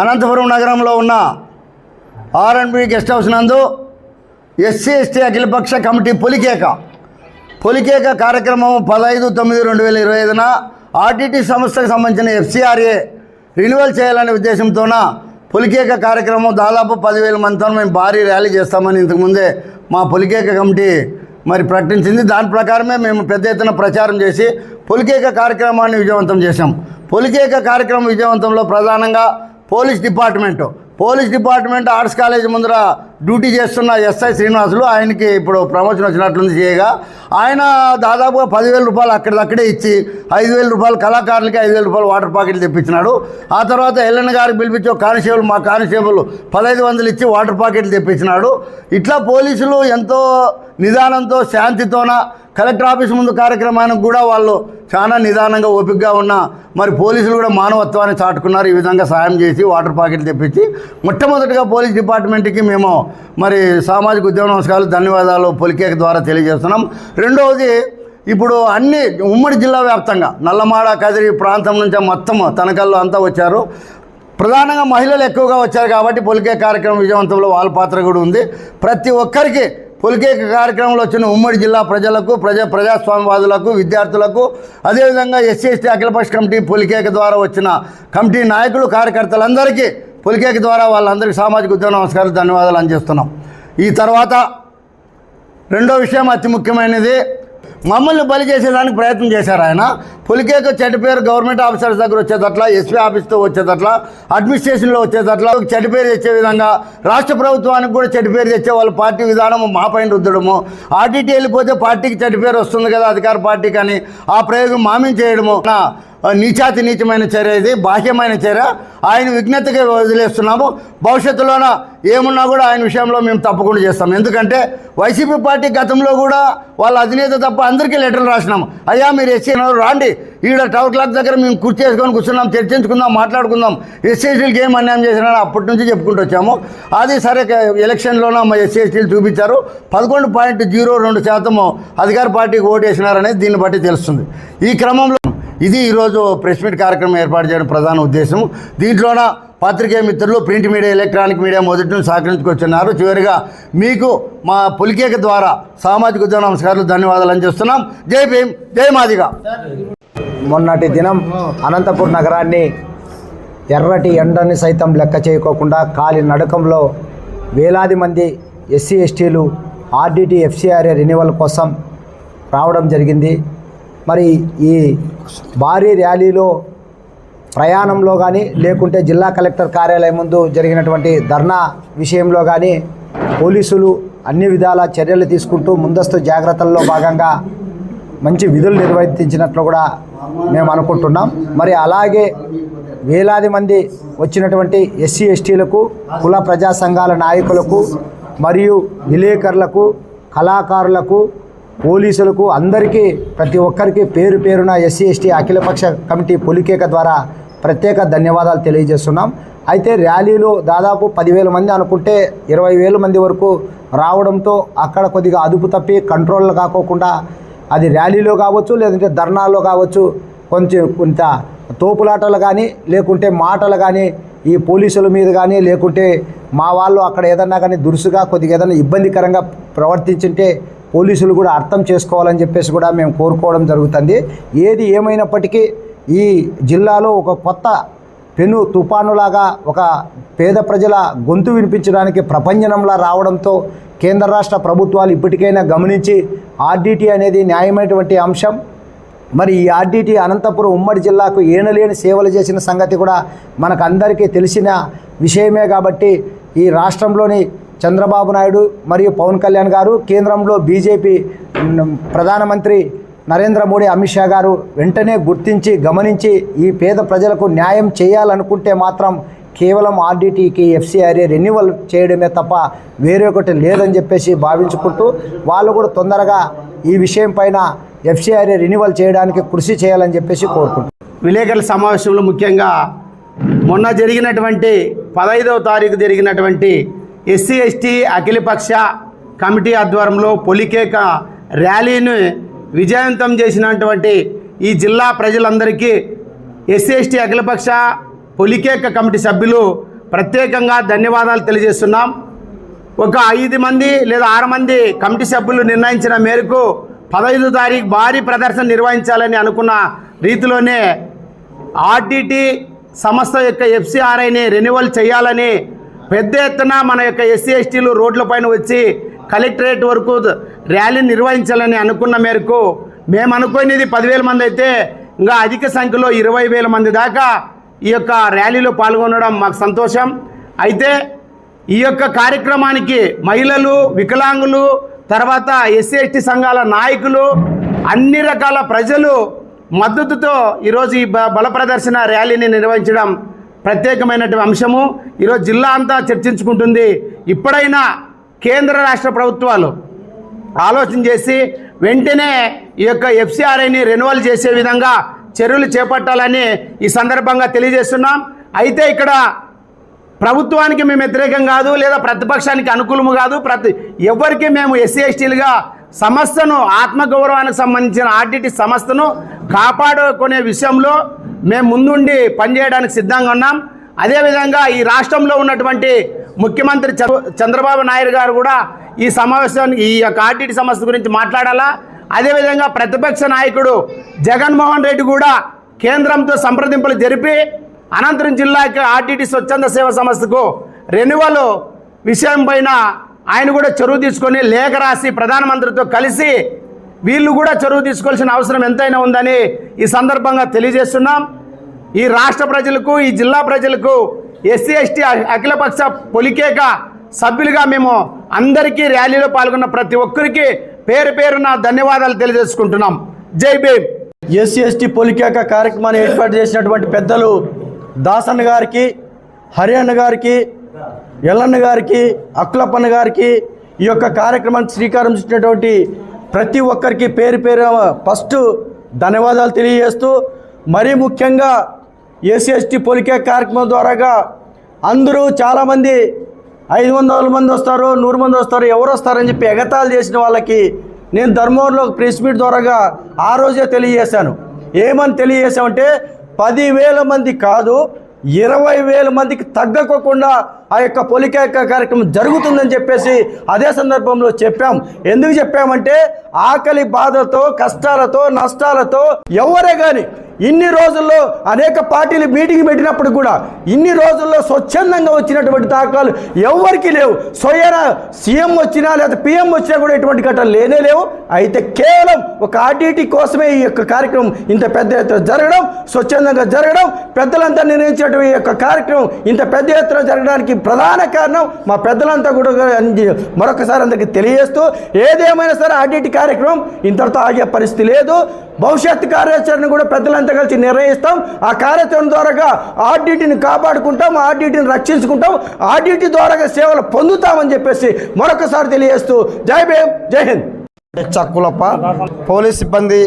అనంతపురం నగరంలో ఉన్న RNB guest house నందు ఎస్సీ ఎస్టీ అఖిలపక్ష కమిటీ పొలికేక. పొలికేక కార్యక్రమం పదహైదు తొమ్మిది రెండు వేల ఇరవై ఐదున ఆర్టీటీ సంస్థకు సంబంధించిన ఎఫ్సిఆర్ఏ రిన్యువల్ చేయాలనే ఉద్దేశంతోన పొలికేక కార్యక్రమం దాదాపు పదివేల మందితో మేము భారీ ర్యాలీ చేస్తామని ఇంతకుముందే మా పొలికేక కమిటీ మరి ప్రకటించింది. దాని ప్రకారమే మేము పెద్ద ఎత్తున ప్రచారం చేసి పొలికేక కార్యక్రమాన్ని విజయవంతం చేశాం. పొలికేక కార్యక్రమం విజయవంతంలో ప్రధానంగా police department. Police department arts college ముందర డ్యూటీ చేస్తున్న ఎస్ఐ శ్రీనివాసులు ఆయనకి ఇప్పుడు ప్రమోషన్ వచ్చినట్లుంది చేయగా ఆయన దాదాపుగా పదివేల రూపాయలు అక్కడిదక్కడే ఇచ్చి ఐదు వేల రూపాయలు కళాకారులకి ఐదు వేల రూపాయలు వాటర్ ప్యాకెట్లు తెప్పించినాడు. ఆ తర్వాత ఎల్ఎన్ గారికి పిలిపించి కానిస్టేబుల్ మా కానిస్టేబుల్ పదహైదు వందలు ఇచ్చి వాటర్ ప్యాకెట్లు తెప్పించినాడు. ఇట్లా పోలీసులు ఎంతో నిదానంతో శాంతితోన కలెక్టర్ ఆఫీస్ ముందు కార్యక్రమానికి కూడా వాళ్ళు చాలా నిదానంగా ఓపికగా ఉన్న మరి పోలీసులు కూడా మానవత్వాన్ని చాటుకున్నారు. ఈ విధంగా సాయం చేసి వాటర్ ప్యాకెట్లు తెప్పించి మొట్టమొదటిగా పోలీస్ డిపార్ట్మెంట్కి మేము మరి సామాజిక ఉద్యమ నమస్కారాలు ధన్యవాదాలు పొలికేక ద్వారా తెలియజేస్తున్నాం. రెండవది ఇప్పుడు అన్ని ఉమ్మడి జిల్లా వ్యాప్తంగా నల్లమాడ కదిరి ప్రాంతం నుంచి మొత్తం తనకల్లో అంతా వచ్చారు. ప్రధానంగా మహిళలు ఎక్కువగా వచ్చారు కాబట్టి పొలికే కార్యక్రమం విజయవంతంలో వాళ్ళ పాత్ర కూడా ఉంది. ప్రతి ఒక్కరికి పొలికే కార్యక్రమంలో వచ్చిన ఉమ్మడి జిల్లా ప్రజలకు ప్రజా ప్రజాస్వామ్యవాదులకు విద్యార్థులకు అదేవిధంగా ఎస్సీ ఎస్టీ అఖిలపక్ష కమిటీ పొలికేక ద్వారా వచ్చిన కమిటీ నాయకులు కార్యకర్తలందరికీ పొలికేక ద్వారా వాళ్ళందరికీ సామాజిక ఉద్యోగ నమస్కారాలు ధన్యవాదాలు అందిస్తున్నాం. ఈ తర్వాత రెండో విషయం అతి ముఖ్యమైనది. మమ్మల్ని బలి చేసేదానికి ప్రయత్నం చేశారు ఆయన. పులికేక చెడ్డపేరు గవర్నమెంట్ ఆఫీసర్స్ దగ్గర వచ్చేటట్ల ఎస్పీ ఆఫీస్తో వచ్చేటట్ల అడ్మినిస్ట్రేషన్లో వచ్చేటట్ల చెడ్డపేరు పేరు తెచ్చే విధంగా రాష్ట్ర ప్రభుత్వానికి కూడా చెడ్డపేరు తెచ్చే వాళ్ళ పార్టీ విధానము మా పైన రుద్దడము. ఆర్టీటీ వెళ్ళిపోతే పార్టీకి చెడ్డపేరు వస్తుంది కదా అధికార పార్టీకి అని ఆ ప్రయోగం మామం చేయడము. నా నీచాతి నీచమైన చర్య ఇది బాహ్యమైన చర్య. ఆయన విజ్ఞతగా వదిలేస్తున్నాము. భవిష్యత్తులోన ఏమున్నా కూడా ఆయన విషయంలో మేము తప్పకుండా చేస్తాం. ఎందుకంటే వైసీపీ పార్టీ గతంలో కూడా వాళ్ళ అధినేత తప్ప అందరికీ లెటర్లు రాసినాము. అయ్యా మీరు ఎస్సీ రాండి. ఈడ టవర్ క్లాక్ దగ్గర మేము కుర్చీ చేసుకొని కూర్చున్నాం చర్చించుకుందాం మాట్లాడుకుందాం. ఎస్సీసీలకి ఏం అన్యాయం చేసినా అప్పటి నుంచి చెప్పుకుంటూ వచ్చాము. అది సరే ఎలక్షన్లోన మా ఎస్సీ చూపించారు. పదకొండు పాయింట్ జీరో రెండు శాతము అధికార పార్టీకి ఓటు వేసినారనేది దీన్ని బట్టి తెలుస్తుంది. ఈ క్రమంలో ఇది ఈరోజు ప్రెస్ మీట్ కార్యక్రమం ఏర్పాటు చేయడం ప్రధాన ఉద్దేశం. దీంట్లోన పాత్రికేయ మిత్రులు ప్రింట్ మీడియా ఎలక్ట్రానిక్ మీడియా మొదటి నుంచి సహకరించుకొచ్చున్నారు చివరిగా మీకు మా పులికేక ద్వారా సామాజిక ఉద్యోగ నమస్కారాలు ధన్యవాదాలు అందిస్తున్నాం. జై భీమ్ జై మాదిగా. మొన్నటి దినం అనంతపూర్ నగరాన్ని ఎర్రటి ఎండని సైతం లెక్క చేయకోకుండా కాలి నడకంలో వేలాది మంది ఎస్సీ ఎస్టీలు ఆర్డీటీ ఎఫ్సీఆర్ఏ రెన్యువల్ కోసం రావడం జరిగింది. మరి ఈ భారీ ర్యాలీలో ప్రయాణంలో కానీ లేకుంటే జిల్లా కలెక్టర్ కార్యాలయం ముందు జరిగినటువంటి ధర్నా విషయంలో కానీ పోలీసులు అన్ని విధాల చర్యలు తీసుకుంటూ ముందస్తు జాగ్రత్తల్లో భాగంగా మంచి విధులు నిర్వర్తించినట్లు కూడా మేము అనుకుంటున్నాం. మరి అలాగే వేలాది మంది వచ్చినటువంటి ఎస్సీ ఎస్టీలకు కుల ప్రజా సంఘాల నాయకులకు మరియు విలేకరులకు కళాకారులకు పోలీసులకు అందరికీ ప్రతి ఒక్కరికి పేరు పేరున ఎస్సీ ఎస్టీ అఖిలపక్ష కమిటీ పొలికేక ద్వారా ప్రత్యేక ధన్యవాదాలు తెలియజేస్తున్నాం. అయితే ర్యాలీలో దాదాపు పదివేల మంది అనుకుంటే ఇరవై వేల మంది వరకు రావడంతో అక్కడ కొద్దిగా అదుపు తప్పి కంట్రోల్ కాకోకుండా అది ర్యాలీలో కావచ్చు లేదంటే ధర్నాల్లో కావచ్చు కొంచెం కొంత తోపులాటలు కానీ లేకుంటే మాటలు కానీ ఈ పోలీసుల మీద కానీ లేకుంటే మా వాళ్ళు అక్కడ ఏదన్నా కానీ దురుసుగా కొద్దిగా ఏదైనా ఇబ్బందికరంగా ప్రవర్తించుంటే పోలీసులు కూడా అర్థం చేసుకోవాలని చెప్పేసి కూడా మేము కోరుకోవడం జరుగుతుంది. ఏది ఏమైనప్పటికీ ఈ జిల్లాలో ఒక కొత్త పెను తుఫానులాగా ఒక పేద ప్రజల గొంతు వినిపించడానికి ప్రపంచంలా రావడంతో కేంద్ర రాష్ట్ర ప్రభుత్వాలు ఇప్పటికైనా గమనించి ఆర్డీటీ అనేది న్యాయమైనటువంటి అంశం. మరి ఈ ఆర్డీటీ అనంతపురం ఉమ్మడి జిల్లాకు ఏనలేని సేవలు చేసిన సంగతి కూడా మనకు అందరికీ తెలిసిన విషయమే కాబట్టి ఈ రాష్ట్రంలోని చంద్రబాబు నాయుడు మరియు పవన్ కళ్యాణ్ గారు కేంద్రంలో బీజేపీ ప్రధానమంత్రి నరేంద్ర మోడీ అమిత్ షా గారు వెంటనే గుర్తించి గమనించి ఈ పేద ప్రజలకు న్యాయం చేయాలనుకుంటే మాత్రం కేవలం ఆర్డీటీకి ఎఫ్సీఆర్ఏ రెన్యువల్ చేయడమే తప్ప వేరే ఒకటి లేదని చెప్పేసి భావించుకుంటూ వాళ్ళు కూడా తొందరగా ఈ విషయం పైన ఎఫ్సీఆర్ఏ రెన్యువల్ చేయడానికి కృషి చేయాలని చెప్పేసి కోరుకుంటున్నాను విలేకరుల సమావేశంలో ముఖ్యంగా మొన్న జరిగినటువంటి పదహైదవ తారీఖు జరిగినటువంటి ఎస్సీ ఎస్టీ అఖిలపక్ష కమిటీ ఆధ్వర్యంలో పొలికేక ర్యాలీని విజయవంతం చేసినటువంటి ఈ జిల్లా ప్రజలందరికీ ఎస్సీ ఎస్టీ అఖిలపక్ష పొలికేక కమిటీ సభ్యులు ప్రత్యేకంగా ధన్యవాదాలు తెలియజేస్తున్నాం. ఒక ఐదు మంది లేదా ఆరు మంది కమిటీ సభ్యులు నిర్ణయించిన మేరకు పదహైదు తారీఖు భారీ ప్రదర్శన నిర్వహించాలని అనుకున్న రీతిలోనే ఆర్టీటీ సంస్థ యొక్క ఎఫ్సిఆర్ఐని రెన్యువల్ చేయాలని పెద్ద ఎత్తున మన యొక్క ఎస్సీ ఎస్టీలు రోడ్లపైన వచ్చి కలెక్టరేట్ వరకు ర్యాలీ నిర్వహించాలని అనుకున్న మేరకు మేము అనుకునేది పదివేల మంది అయితే ఇంకా అధిక సంఖ్యలో ఇరవై వేల మంది దాకా ఈ యొక్క ర్యాలీలో పాల్గొనడం మాకు సంతోషం. అయితే ఈ యొక్క కార్యక్రమానికి మహిళలు వికలాంగులు తర్వాత ఎస్సీ ఎస్టీ సంఘాల నాయకులు అన్ని రకాల ప్రజలు మద్దతుతో ఈరోజు ఈ బ- బల ప్రదర్శన ర్యాలీని నిర్వహించడం ప్రత్యేకమైనటువంటి అంశము ఈరోజు జిల్లా అంతా చర్చించుకుంటుంది. ఇప్పుడైనా కేంద్ర రాష్ట్ర ప్రభుత్వాలు ఆలోచన చేసి వెంటనే ఈ యొక్క ఎఫ్సిఆర్ఐని రెన్యువల్ చేసే విధంగా చర్యలు చేపట్టాలని ఈ సందర్భంగా తెలియజేస్తున్నాం. అయితే ఇక్కడ ప్రభుత్వానికి మేము వ్యతిరేకం కాదు లేదా ప్రతిపక్షానికి అనుకూలము కాదు ప్రతి ఎవరికి మేము ఎస్సీ ఎస్టీలుగా సంస్థను ఆత్మగౌరవానికి సంబంధించిన ఆర్డిటి సంస్థను కాపాడుకునే విషయంలో మేము ముందుండి పనిచేయడానికి సిద్ధంగా ఉన్నాం. అదేవిధంగా ఈ రాష్ట్రంలో ఉన్నటువంటి ముఖ్యమంత్రి చంద్రబాబు నాయుడు గారు కూడా ఈ సమావేశానికి ఈ యొక్క ఆర్టీటీ సమస్య గురించి మాట్లాడాలా? అదేవిధంగా ప్రతిపక్ష నాయకుడు జగన్మోహన్ రెడ్డి కూడా కేంద్రంతో సంప్రదింపులు జరిపి అనంతరం జిల్లాకి ఆర్టీటీ స్వచ్ఛంద సేవ సంస్థకు రెన్యువల్ విషయం పైన ఆయన కూడా చొరవ తీసుకొని లేఖ రాసి ప్రధానమంత్రితో కలిసి వీళ్ళు కూడా చొరవ తీసుకోవాల్సిన అవసరం ఎంతైనా ఉందని ఈ సందర్భంగా తెలియజేస్తున్నాం. ఈ రాష్ట్ర ప్రజలకు ఈ జిల్లా ప్రజలకు ఎస్సీ ఎస్టీ అఖిలపక్ష పొలికేక సభ్యులుగా మేము అందరికీ ర్యాలీలో పాల్గొన్న ప్రతి ఒక్కరికి పేరు పేరున ధన్యవాదాలు తెలియజేసుకుంటున్నాం. జై భీమ్! ఎస్సీ ఎస్టీ పొలికేక కార్యక్రమాన్ని ఏర్పాటు చేసినటువంటి పెద్దలు దాసన్న గారికి హరియన్న గారికి ఎల్లన్న గారికి అక్కులప్పన్న గారికి ఈ యొక్క కార్యక్రమానికి శ్రీకారం చుట్టినటువంటి ప్రతి ఒక్కరికి పేరు పేరు ఫస్ట్ ధన్యవాదాలు తెలియజేస్తూ మరీ ముఖ్యంగా ఎస్సీ పొలికే కార్యక్రమం ద్వారాగా అందరూ చాలామంది ఐదు వందల మంది వస్తారు నూరు మంది వస్తారు ఎవరు వస్తారని చెప్పి ఎగతాలు చేసిన వాళ్ళకి నేను ధర్మవరంలో ప్రెస్ మీట్ ద్వారాగా ఆ రోజే తెలియజేశాను. ఏమని తెలియజేశామంటే పదివేల మంది కాదు ఇరవై వేల మందికి తగ్గకోకుండా ఆ యొక్క పోలిక కార్యక్రమం జరుగుతుందని చెప్పేసి అదే సందర్భంలో చెప్పాం. ఎందుకు చెప్పామంటే ఆకలి బాధతో కష్టాలతో నష్టాలతో ఎవరే కానీ ఇన్ని రోజుల్లో అనేక పార్టీలు మీటింగ్ పెట్టినప్పుడు కూడా ఇన్ని రోజుల్లో స్వచ్ఛందంగా వచ్చినటువంటి దాఖలు ఎవరికి లేవు. స్వయన సీఎం వచ్చినా లేదా పిఎం వచ్చినా కూడా ఎటువంటి ఘటనలు లేనే లేవు. అయితే కేవలం ఒక ఆర్టీటీ కోసమే ఈ యొక్క కార్యక్రమం ఇంత పెద్ద ఎత్తున జరగడం స్వచ్ఛందంగా జరగడం పెద్దలంతా నిర్ణయించినటువంటి ఈ యొక్క కార్యక్రమం ఇంత పెద్ద ఎత్తున జరగడానికి ప్రధాన కారణం మా పెద్దలంతా కూడా మరొకసారి అందరికీ తెలియజేస్తూ ఏదేమైనా సరే ఆడిట్ కార్యక్రమం ఇంతటితో ఆగే పరిస్థితి లేదు. భవిష్యత్తు కార్యాచరణ కూడా పెద్దలంతా కలిసి నిర్ణయిస్తాం. ఆ కార్యాచరణ ద్వారాగా ఆర్డీటీని కాపాడుకుంటాం ఆర్డీటీని రక్షించుకుంటాం ఆర్డీటీ ద్వారాగా సేవలు పొందుతామని చెప్పేసి మరొకసారి తెలియజేస్తూ జై భీమ్ జై హింద్. చక్కులప్ప పోలీస్ సిబ్బంది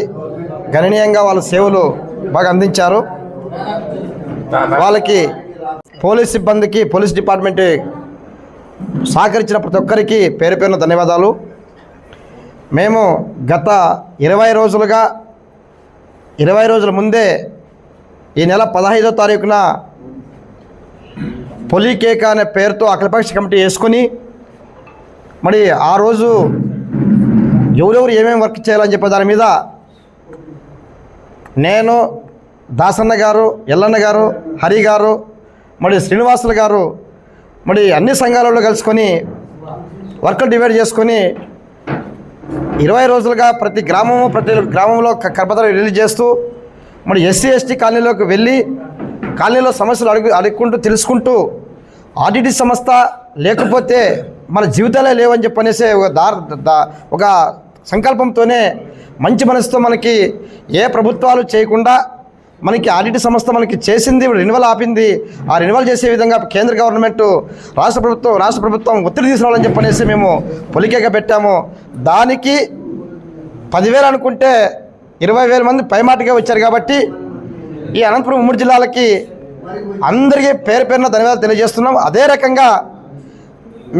గణనీయంగా వాళ్ళ సేవలు బాగా అందించారు. వాళ్ళకి పోలీస్ సిబ్బందికి పోలీస్ డిపార్ట్మెంట్ సహకరించిన ప్రతి ఒక్కరికి పేరు పేరున ధన్యవాదాలు. మేము గత ఇరవై రోజులుగా ఇరవై రోజుల ముందే ఈ నెల పదహైదో తారీఖున పొలికేక అనే పేరుతో అఖిలపక్ష కమిటీ వేసుకుని మరి ఆ రోజు ఎవరెవరు ఏమేమి వర్క్ చేయాలని చెప్పే దాని మీద నేను దాసన్న గారు ఎల్లన్న గారు హరి గారు మరి శ్రీనివాసులు గారు మరి అన్ని సంఘాలలో కలుసుకొని వర్కులు డివైడ్ చేసుకొని ఇరవై రోజులుగా ప్రతి గ్రామము ప్రతి గ్రామంలో క- రిలీజ్ చేస్తూ మరి ఎస్సీ ఎస్టీ కాలనీలోకి వెళ్ళి కాలనీలో సమస్యలు అడుగు అడుక్కుంటూ తెలుసుకుంటూ ఆర్డిటి సంస్థ లేకపోతే మన జీవితాలే లేవని చెప్పనేసి ఒక దార్ దా- ఒక సంకల్పంతోనే మంచి మనసుతో మనకి ఏ ప్రభుత్వాలు చేయకుండా మనకి ఆడిట్ సంస్థ మనకి చేసింది రెన్యువల్ ఆపింది. ఆ రెన్యువల్ చేసే విధంగా కేంద్ర గవర్నమెంట్ రాష్ట్ర ప్రభుత్వం రాష్ట్ర ప్రభుత్వం ఒత్తిడి తీసుకురావాలని చెప్పనేసి మేము పొలికేగా పెట్టాము. దానికి పదివేలు అనుకుంటే ఇరవై వేల మంది పైమాటగా వచ్చారు కాబట్టి ఈ అనంతపురం ఉమ్మడి జిల్లాలకి అందరికీ పేరు పేరున ధన్యవాదాలు తెలియజేస్తున్నాం. అదే రకంగా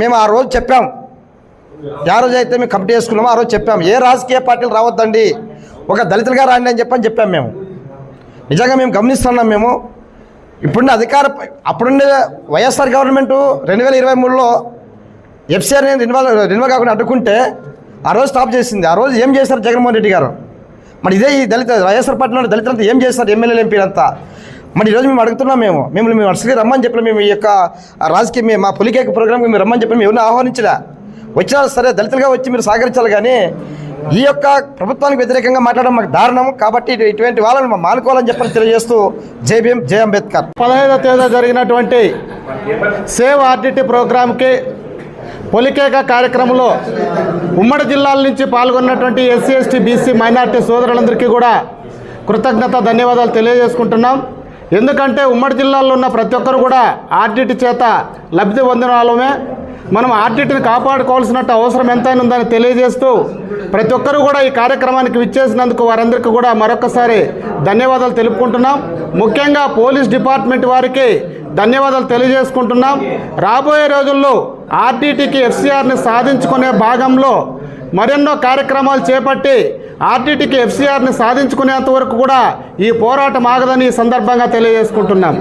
మేము ఆ రోజు చెప్పాం. ఆ రోజు అయితే మేము కమిటీ చేసుకున్నామో ఆ రోజు చెప్పాం. ఏ రాజకీయ పార్టీలు రావద్దండి. ఒక దళితులుగా రాండి అని చెప్పని చెప్పాం మేము. నిజంగా మేము గమనిస్తున్నాం మేము. ఇప్పుడున్న అధికార అప్పుడుండే వైఎస్ఆర్ గవర్నమెంటు రెండు వేల ఇరవై మూడులో ఎఫ్సిఆర్ని రిన్వాల్ రిన్వాల్ కాకుండా అడ్డుకుంటే ఆ రోజు స్టాప్ చేసింది. ఆ రోజు ఏం చేశారు జగన్మోహన్ రెడ్డి గారు? మరి ఇదే ఈ దళిత వైఎస్ఆర్ పార్టీలో దళితులంతా ఏం చేస్తారు? ఎమ్మెల్యేలు ఎంపీలంతా? మరి ఈరోజు మేము అడుగుతున్నాం మేము. మిమ్మల్ని మేము అసలు రమ్మని చెప్పిన మేము ఈ యొక్క రాజకీయ మా పులికేక ప్రోగ్రామ్కి మేము రమ్మని చెప్పి మేము ఎవరిని ఆహ్వానించలే. వచ్చినా సరే దళితులుగా వచ్చి మీరు సహకరించాలి కానీ ఈ యొక్క ప్రభుత్వానికి వ్యతిరేకంగా మాట్లాడడం మాకు దారుణం. కాబట్టి ఇటువంటి వాళ్ళని మానుకోవాలని చెప్పని తెలియజేస్తూ జేబీఎం భీమ్ జై అంబేద్కర్. పదహైదో తేదీ జరిగినటువంటి సేవ్ ఆర్డిటి ప్రోగ్రాంకి పొలికేక కార్యక్రమంలో ఉమ్మడి జిల్లాల నుంచి పాల్గొన్నటువంటి ఎస్సీ ఎస్టీ బీసీ మైనార్టీ సోదరులందరికీ కూడా కృతజ్ఞత ధన్యవాదాలు తెలియజేసుకుంటున్నాం. ఎందుకంటే ఉమ్మడి జిల్లాల్లో ఉన్న ప్రతి ఒక్కరు కూడా ఆర్డిటీ చేత లబ్ధి పొందిన వాళ్ళమే. మనం ఆర్డిటిని కాపాడుకోవాల్సినట్టు అవసరం ఎంతైనా ఉందని తెలియజేస్తూ ప్రతి ఒక్కరూ కూడా ఈ కార్యక్రమానికి విచ్చేసినందుకు వారందరికీ కూడా మరొకసారి ధన్యవాదాలు తెలుపుకుంటున్నాం. ముఖ్యంగా పోలీస్ డిపార్ట్మెంట్ వారికి ధన్యవాదాలు తెలియజేసుకుంటున్నాం. రాబోయే రోజుల్లో ఆర్టీటీకి ఎఫ్సీఆర్ని సాధించుకునే భాగంలో మరెన్నో కార్యక్రమాలు చేపట్టి ఆర్టీటీకి ఎఫ్సీఆర్ని సాధించుకునేంత వరకు కూడా ఈ పోరాటం ఆగదని ఈ సందర్భంగా తెలియజేసుకుంటున్నాం.